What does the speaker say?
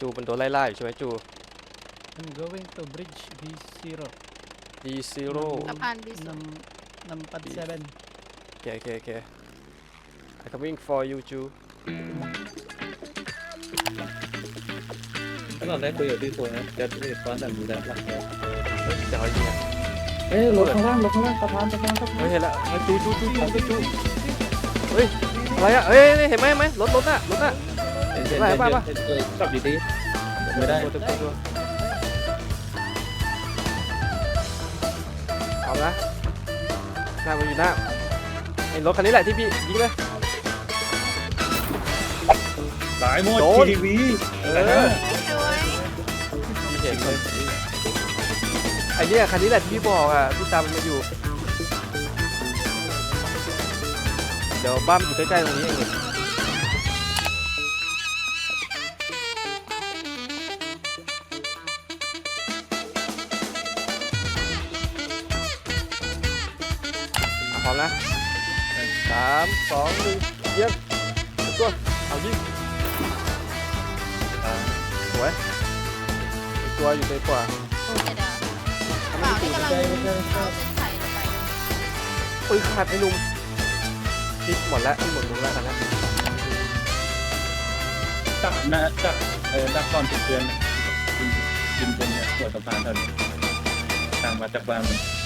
จูมันโดนไล่ล่าอยู่ใช่ไหมจู I'm going to bridge B0 D zero สะพานบิสุนำนำปัดเซเว่นโอเคโอเคโอเค I coming for you จูถ้าเราได้คุยกับพี่โฟนะจะรีสปอนแบบนี้ได้หลักเนี่ยเฮ้ยเดี๋ยวเอาจริงอะเอ้ยรถข้างล่างรถข้างล่างสะพานสะพานสะพานเฮ้ยเห็นแล้วเฮ้ยจูจูจูจูจูจูเฮ้ยอะไรอะเฮ้ยเฮ้ยเห็นไหมเห็นไหมรถรถน่ะรถน่ะ เห็นเห็นไปเห็นไปไปเห็นเออขับดีๆไม่ได้ตัวตัวตัวตัวเอาละหน้ามันอยู่หน้าไอ้รถคันนี้แหละที่พี่ยิงเลยหลายหมดโดน ทีวีเออช่วยพี่เห็นเลยไอ้เนี่ยคันนี้แหละที่พี่บอกอะพี่ตามมันมาอยู่ เดี๋ยวบ้านมันอยู่ใกล้ๆตรงนี้เอง ร้อมนะสามสองหนึ่งเยี่ยมตัวเอายิงสวยอีกตัวอยู่ในกว่าโอเคเดี๋ยวเปล่าที่กำลังเอาเส้นไข่ลงไปปืนขาดไอ้หนุ่มพี่หมดแล้วพี่หมดมุงแล้วกันนะจับนะจับเออจับก่อนติดเตือนกินกินบนเนี่ยหัวสะพานเท่านี้ต่างมาจากบ้านมัน